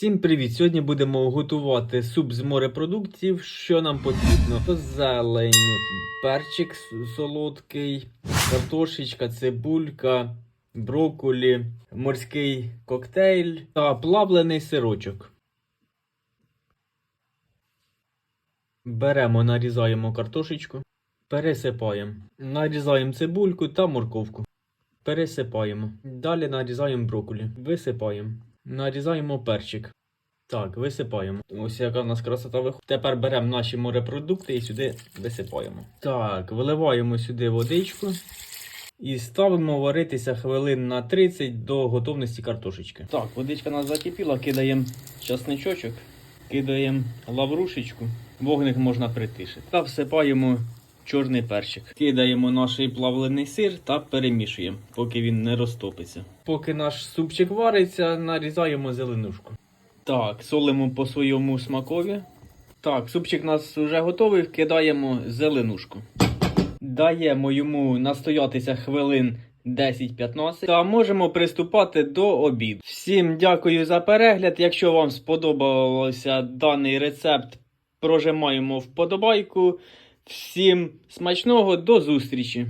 Всім привіт! Сьогодні будемо готувати суп з морепродуктів. Що нам потрібно? Зелень, перчик солодкий, картошечка, цибулька, брокколі, морський коктейль та плавлений сирочок. Беремо, нарізаємо картошечку, пересипаємо. Нарізаємо цибульку та морковку. Пересипаємо. Далі нарізаємо брокколі. Висипаємо. Нарізаємо перчик. Так, висипаємо. Ось яка в нас красота виходить. Тепер беремо наші морепродукти і сюди висипаємо. Так, виливаємо сюди водичку і ставимо варитися хвилин на 30 до готовності картошечки. Так, водичка нас закипіла, кидаємо часничочок, кидаємо лаврушечку, вогник можна притишити. Та всипаємо чорний перчик. Кидаємо наш плавлений сир та перемішуємо, поки він не розтопиться. Поки наш супчик вариться, нарізаємо зеленушку. Так, солимо по своєму смакові. Так, супчик у нас вже готовий, кидаємо зеленушку. Даємо йому настоятися хвилин 10-15 та можемо приступати до обіду. Всім дякую за перегляд. Якщо вам сподобався даний рецепт, прожимаємо вподобайку. Всім смачного, до зустрічі!